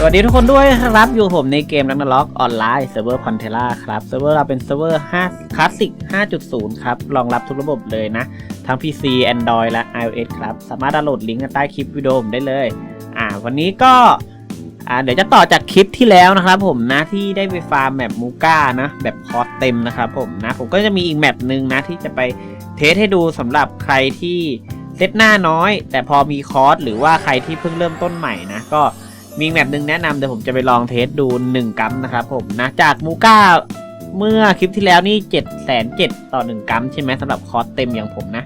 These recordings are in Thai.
สวัสดีทุกคนด้วยครับ อยู่ผมในเกมนักนล็อกออนไลน์เซิร์ฟเวอร์พอนเทล่าครับเซิร์ฟเวอร์เราเป็นเซิร์ฟเวอร์5คลาสสิก 5.0 ครับ รองรับทุกระบบเลยนะ ทั้ง PC Android และ iOS ครับ สามารถดาวน์โหลดลิงก์ใต้คลิปวิดีโอผมได้เลย อ่า วันนี้ก็ อ่า เดี๋ยวจะต่อจากคลิปที่แล้วนะครับผมนะ ที่ได้ไปฟาร์มแมปมูก้านะ แบบคอร์สเต็มนะครับผมนะ ผมก็จะมีอีกแมปหนึ่งนะที่จะไปเทสให้ดูสำหรับใครที่ เซตหน้าน้อย แต่พอมีคอร์สหรือว่าใครที่เพิ่งเริ่มต้นใหม่นะ ก็มีแมปหนึ่งแนะนำเดี๋ยวผมจะไปลองเทสดู 1 กัมนะครับผมนะจากมูก้าเมื่อคลิปที่แล้วนี่7 0 0 0 0ต่อ 1 กัมใช่ไหมสำหรับคอร์สเต็มอย่างผมนะ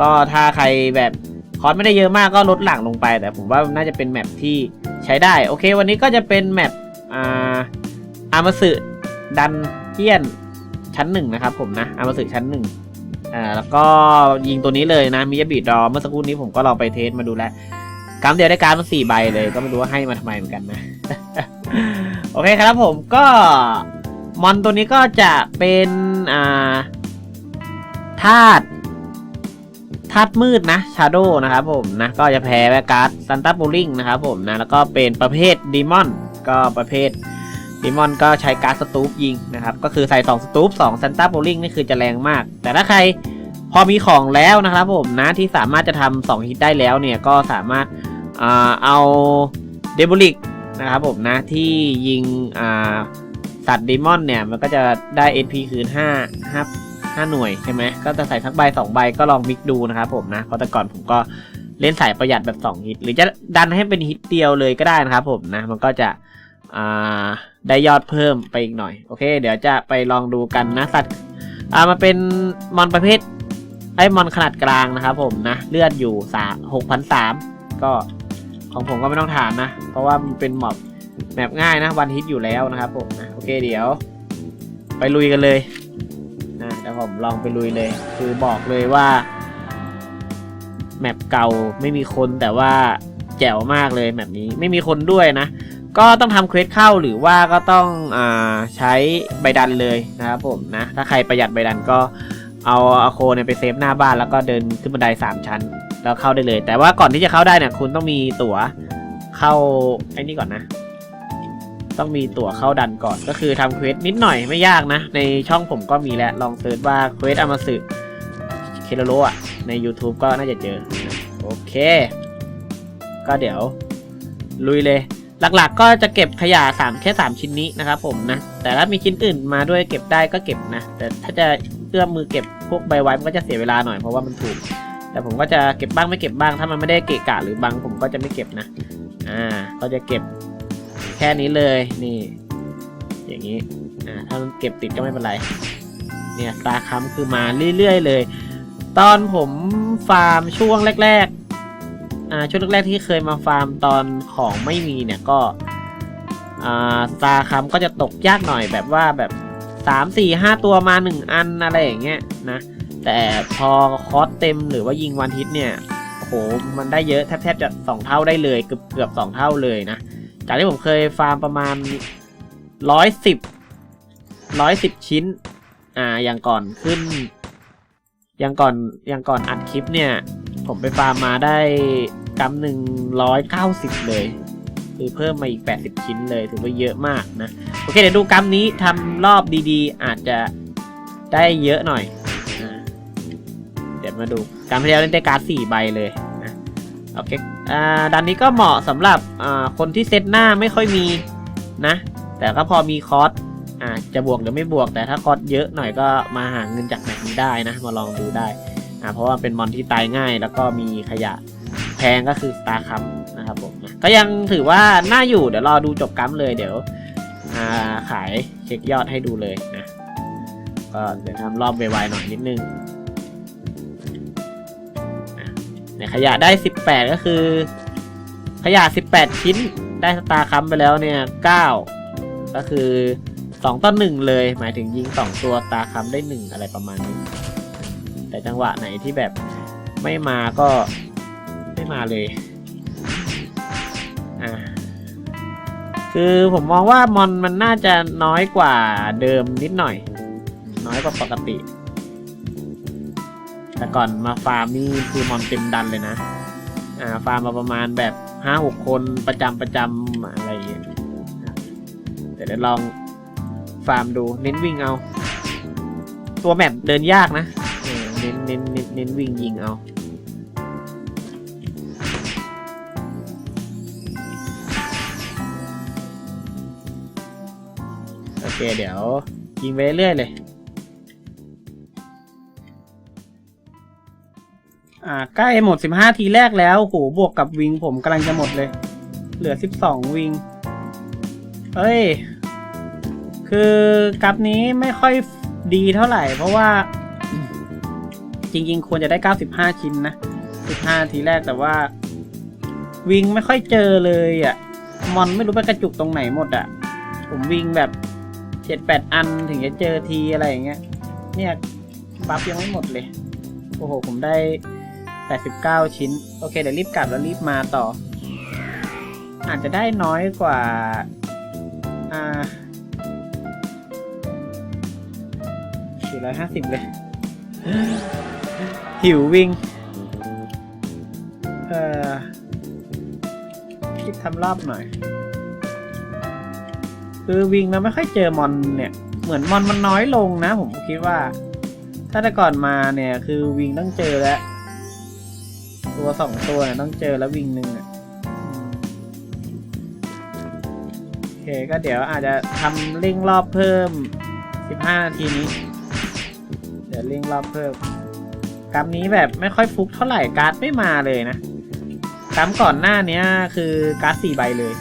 ก็ถ้าใครแบบคอร์สไม่ได้เยอะมากก็ลดหลั่งลงไป แต่ผมว่าน่าจะเป็นแมปที่ใช้ได้ โอเค วันนี้ก็จะเป็นแมปอ่าอามาสึดันเจียนชั้นหนึ่งนะครับผมนะอามาสึชั้นหนึ่ง อ่าแล้วก็ยิงตัวนี้เลยนะมิยาบิดอเมื่อสักครู่นี้ผมก็ลองไปเทสมาดูแล้วกำเดียวได้การมาสี่ใบเลย ก็ไม่รู้ว่าให้มาทำไมเหมือนกันนะ โอเคครับผมก็มอนตัวนี้ก็จะเป็นอ่าธาตุธาตุมืดนะชาโดนะครับผมนะก็จะแพ้แวการ์ดซันต้าบูริงนะครับผมนะแล้วก็เป็นประเภทดีมอนก็ประเภท ดีมอนก็ใช้การ์ดสตูปยิงนะครับ ก็คือใส่2สตูป2ซันต้าโบูริงนี่คือจะแรงมาก แต่ถ้าใครพอมีของแล้วนะครับผมนะที่สามารถจะทำ2ฮิตได้แล้วเนี่ยก็สามารถเอาเดบลิกนะครับผมนะที่ยิงสัตว์ดีมอนเนี่ยมันก็จะได้ NP คืน5 5 5 หน่วยใช่ไหมก็จะใส่ทักใบ2ใบก็ลองมิกดูนะครับผมนะเพราะแต่ก่อนผมก็เล่นสายประหยัดแบบ 2 ฮิต หรือจะดันให้เป็นฮิตเดียวเลยก็ได้นะครับผมนะมันก็จะ ได้ยอดเพิ่มไปอีกหน่อย โอเค เดี๋ยวจะไปลองดูกันนะสัตว์อ่ามาเป็นมอนประเภทไอ้มอนขนาดกลางนะครับผมนะ เลือดอยู่สามหกพันสามก็ของผมก็ไม่ต้องถามนะ เพราะว่ามันเป็นมอบแมปง่ายนะวันฮิตอยู่แล้วนะครับผมนะโอเคเดี๋ยว ไปลุยกันเลยนะเดี๋ยวผมลองไปลุยเลย คือบอกเลยว่าแมปเก่าไม่มีคนแต่ว่าแจ๋วมากเลยแมปนี้ไม่มีคนด้วยนะ ก็ต้องทำเควสเข้าหรือว่าก็ต้องอาใช้ใบดันเลยนะครับผมนะถ้าใครประหยัดใบดันก็เอาอาโคเนี่ยไปเซฟหน้าบ้านแล้วก็เดินขึ้นบันไดสามชั้น แล้วเข้าได้เลย แต่ว่าก่อนที่จะเข้าได้เนี่ยคุณต้องมีตั๋วเข้าไอ้นี่ก่อนนะ ต้องมีตั๋วเข้าดันก่อนก็คือทำเควสนิดหน่อยไม่ยากนะ ในช่องผมก็มีแล้วลองเซิร์ชว่าเควสอามาสึเคโรโรอะใน YouTube ก็น่าจะเจอ โอเค ก็เดี๋ยว ลุยเลย หลักๆ ก็จะเก็บขยะ3แค่ 3 ชิ้นนี้นะครับผมนะ แต่ถ้ามีชิ้นอื่นมาด้วยเก็บได้ก็เก็บนะ แต่ถ้าจะเอื้อมมือเก็บพวกใบไว้มันก็จะเสียเวลาหน่อยเพราะว่ามันถูก แต่ผมก็จะเก็บบ้างไม่เก็บบ้าง ถ้ามันไม่ได้เกะกะหรือบังผมก็จะไม่เก็บนะ อ่า ก็จะเก็บแค่นี้เลย นี่ อย่างนี้ อ่า ถ้ามันเก็บติดก็ไม่เป็นไร เนี่ยตาค้ำคือมาเรื่อยๆเลย ตอนผมฟาร์มช่วงแรก ๆ อ่าช่วงแรกๆที่เคยมาฟาร์มตอนของไม่มีเนี่ยก็อ่าตาค้ำก็จะตกยากหน่อยแบบว่าแบบสามสี่ห้าตัวมาหนึ่งอันอะไรอย่างเงี้ยนะ แต่พอคอสเต็มหรือว่ายิงวันฮิตเนี่ยโอ้โหมันได้เยอะแทบๆจะสองเท่าได้เลยเกือบเกือบสองเท่าเลยนะจากที่ผมเคยฟาร์มประมาณร้อยสิบร้อยสิบชิ้น อ่าอย่างก่อนขึ้น อย่างก่อนอย่างก่อนอัดคลิปเนี่ย ผมไปฟาร์มมาได้ กำหนึ่งร้อยเก้าสิบเลย คือเพิ่มมาอีกแปดสิบชิ้นเลยถือว่าเยอะมากนะ โอเค เดี๋ยวดูกำนี้ทำรอบดีๆ อาจจะได้เยอะหน่อยอ่าเดี๋ยวมาดูการพยายามเล่นได้การ์ดสี่ใบเลยนะโอเคอ่าดันนี้ก็เหมาะสำหรับอ่าคนที่เซตหน้าไม่ค่อยมีนะ แต่ก็พอมีคอร์สอ่าจะบวกหรือไม่บวกแต่ถ้าคอร์สเยอะหน่อยก็มาหาเงินจากแบบนี้ได้นะ มาลองดูได้อ่าเพราะว่าเป็นมอนที่ตายง่ายแล้วก็มีขยะ พงก็คือสตาร์คัมนะครับผมก็ยังถือว่าน่าอยู่เดี๋ยวรอดูจบกัมเลยเดี๋ยวาขายเช็คยอดให้ดูเลยนะก็เดี๋ยวทำรอบไวๆหน่อยนิดนึงเนี่ยขยะได้ 18 ก็คือ ขยะ 18 ชิ้นได้สตาร์คัมไปแล้วเนี่ย 9 ก็คือ 2 ต่อ 1 เลย หมายถึงยิง 2 ตัวตาคัมได้ 1 อะไรประมาณนี้ แต่จังหวะไหนที่แบบไม่มาก็ ไม่มาเลย อ่า คือผมมองว่ามอนมันน่าจะน้อยกว่าเดิมนิดหน่อย น้อยกว่าปกติ แต่ก่อนมาฟาร์มนี่คือมอนเต็มดันเลยนะ อ่า ฟาร์มมาประมาณแบบห้าหกคนประจำประจำอะไรอย่างเงี้ยเดี๋ยวลองฟาร์มดูเน้นวิ่งเอา ตัวแมปเดินยากนะ เน้นเน้นเน้นเน้นวิ่งยิงเอา เคเดี๋ยวยิงไปเรื่อยเลย อ่าใกล้หมด 15 ทีแรกแล้วโหบวกกับวิงผมกำลังจะหมดเลย เหลือ 12 วิง เอ้ย คือกราฟนี้ไม่ค่อยดีเท่าไหร่ เพราะว่า จริง ๆ ควรจะได้ 95 ชิ้นนะ 15 ทีแรกแต่ว่า วิงไม่ค่อยเจอเลยอะ่ะมอนไม่รู้ไปกระจุกตรงไหนหมดอะ่ะ ผมวิ่งแบบ 7-8อันถึงจะเจอทีอะไรอย่างเงี้ย เนี่ยบัฟยังไม่หมดเลย โอ้โห ผมได้89ชิ้น โอเค เดี๋ยวรีบกลับแล้วรีบมาต่อ อาจจะได้น้อยกว่า อ่า450เลย หิววิ่ง เอ่อรีบทำรอบหน่อย คือวิ่งแล้วไม่ค่อยเจอมอนเนี่ย เหมือนมอนมันน้อยลงนะ ผมคิดว่า ถ้าแต่ก่อนมาเนี่ยคือวิ่งต้องเจอแล้ว ตัวสองตัวเนี่ยต้องเจอแล้ววิ่งหนึ่งอะโอเคก็เดี๋ยวอาจจะทำเร่งรอบเพิ่ม 15 นาทีนี้ เดี๋ยวเร่งรอบเพิ่มกราฟนี้แบบไม่ค่อยฟุกเท่าไหร่การ์ดไม่มาเลยนะกราฟก่อนหน้านี้คือการ์ดสี่ใบเลย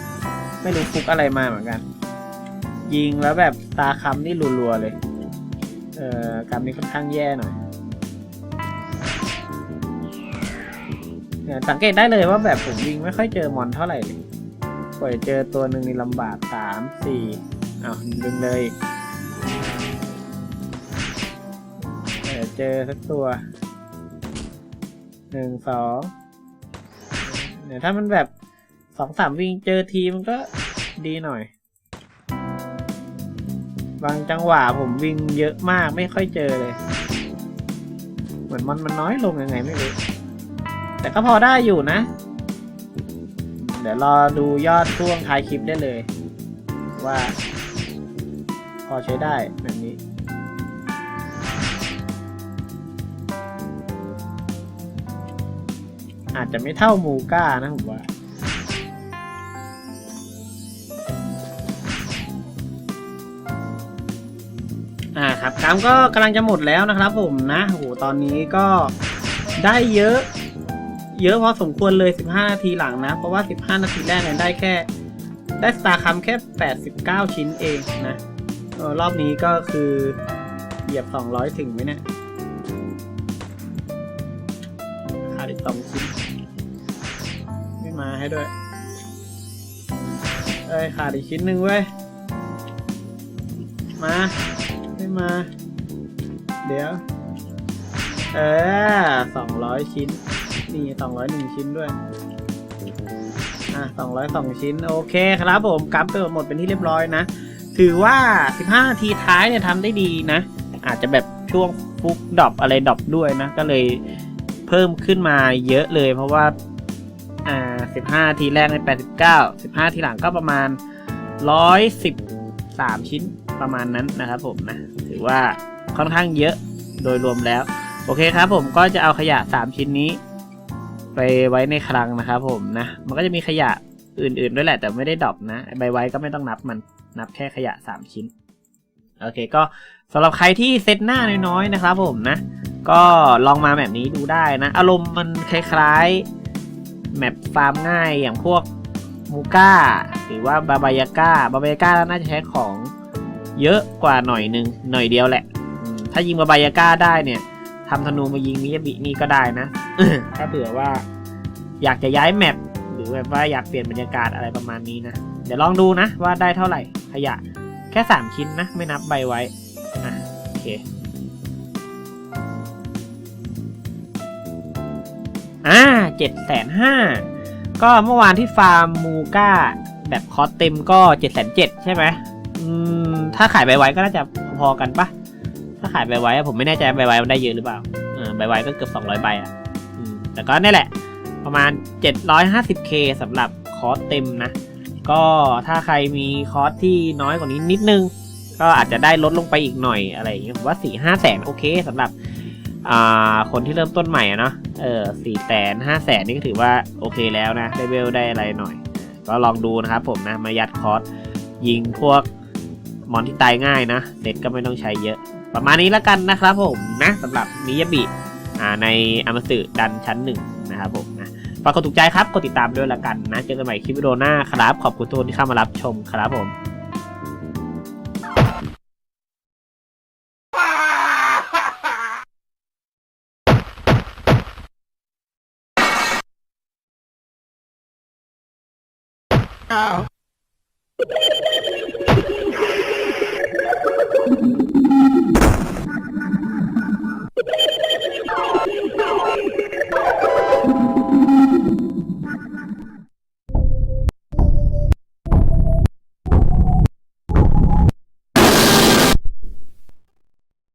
ไม่รู้ฟุกอะไรมาเหมือนกัน ยิงแล้วแบบตาคำนี่รัวๆเลย เอ่อกาฟนี้ค่อนข้างแย่หน่อยเนี่ยสังเกตได้เลยว่าแบบผมยิงไม่ค่อยเจอมอนเท่าไหร่เลยกว่าจะเจอตัวหนึ่งนี่ลำบากสามสี่อ้าวดึงเลยเเจอสักตัวหนึ่งสองเนี่ยถ้ามันแบบสองสามวิ่งเจอทีมันก็ดีหน่อย บางจังหวะผมวิ่งเยอะมากไม่ค่อยเจอเลย เหมือนมันมันน้อยลงยังไงไม่รู้ แต่ก็พอได้อยู่นะ เดี๋ยวรอดูยอดช่วงท้ายคลิปได้เลย ว่า พอใช้ได้แบบนี้อาจจะไม่เท่ามูก้านะผมว่า อ่าครับกรรมก็กำลังจะหมดแล้วนะครับผมนะโหตอนนี้ก็ได้เยอะ เยอะพอสมควรเลย 15 นาทีหลังนะ เพราะว่า 15 นาทีแรกเนี่ยได้แค่ ได้สตาร์คัมแค่ 89 ชิ้นเองนะออรอบนี้ก็คือเหยียบ 200 ถึงไหมเนี่ยขาดอีก2ชิ้นไม่มาให้ด้วยเอ้ยขาดอีกชิ้นหนึ่งเว้ย มา มา เดี๋ยว เออ200ชิ้น นี่สองร้อยหนึ่งชิ้นด้วย อะสองร้อยสองชิ้น โอเคครับผมกราฟเปิดหมดเป็นที่เรียบร้อยนะ ถือว่าสิบห้านาทีท้ายเนี่ยทำได้ดีนะ อาจจะแบบช่วงฟุกดอปอะไรดอปด้วยนะ ก็เลยเพิ่มขึ้นมาเยอะเลย เพราะว่า อ่าสิบห้านาทีแรกในแปดสิบเก้าสิบห้าทีหลังก็ประมาณร้อยสิบสามชิ้น ประมาณนั้นนะครับผมนะถือว่าค่อนข้างเยอะโดยรวมแล้ว โอเคครับผมก็จะเอาขยะสามชิ้นนี้ ไปไว้ในคลังนะครับผมนะ มันก็จะมีขยะอื่นๆด้วยแหละแต่ไม่ได้ดรอปนะใบไว้ก็ไม่ต้องนับมันนับแค่ขยะ 3 ชิ้นโอเคก็สำหรับใครที่เซตหน้าน้อยๆนะครับผมนะ ก็ลองมาแบบนี้ดูได้นะ อารมณ์มันคล้ายๆแมปฟาร์มง่ายอย่างพวกมูก้าหรือว่าบาบายาก้าบาบายาก้าน่าจะใช้ของ เยอะกว่าหน่อยนึงหน่อยเดียวแหละถ้ายิงบาบายาก้าได้เนี่ยทำธนูมายิงมิยาบินี่ก็ได้นะถ้าเผื่อว่า อยากจะย้ายแมปหรือแบบว่าอยากเปลี่ยนบรรยากาศอะไรประมาณนี้นะ เดี๋ยวลองดูนะว่าได้เท่าไหร่ ขยะแค่ 3 ชิ้นนะ ไม่นับใบไว้อะโอเคอ่าเจ็ดแสนห้าก็เมื่อวานที่ฟาร์มมูก้าแบบคอสเต็มก็เจ็ดแสนเจ็ดใช่ไหม ถ้าขายใบไว้ก็น่าจะพอกันปะถ้าขายใบไว้ผมไม่แน่ใจใบไว้มันได้เยอะหรือเปล่าใบไวก็เกือบ200ใบอะแต่ก็นี่แหละ ประมาณ 750k สำหรับคอร์สเต็มนะ ก็ถ้าใครมีคอร์สที่น้อยกว่านี้นิดนึง ก็อาจจะได้ลดลงไปอีกหน่อยอะไรอย่างเงี้ยผมว่าสี่ห้าแสนโอเคสำหรับอ่าคนที่เริ่มต้นใหม่อะเนาะเออสี่แสนห้าแสนนี่ก็ถือว่าโอเคแล้วนะได้เวลได้อะไรหน่อย ก็ลองดูนะครับผมนะมายัดคอร์สยิงพวก มอนที่ตายง่ายนะเน็ตก็ไม่ต้องใช้เยอะ ประมาณนี้แล้วกันนะครับผมนะสำหรับมิยาบิในอามาสึดันชั้นหนึ่งนะครับผมนะฝากกดถูกใจครับกดติดตามด้วยละกันนะเจอกันใหม่คลิปวิดีโอหน้าครับ ขอบคุณทุกคนที่เข้ามารับชมครับผม Oh.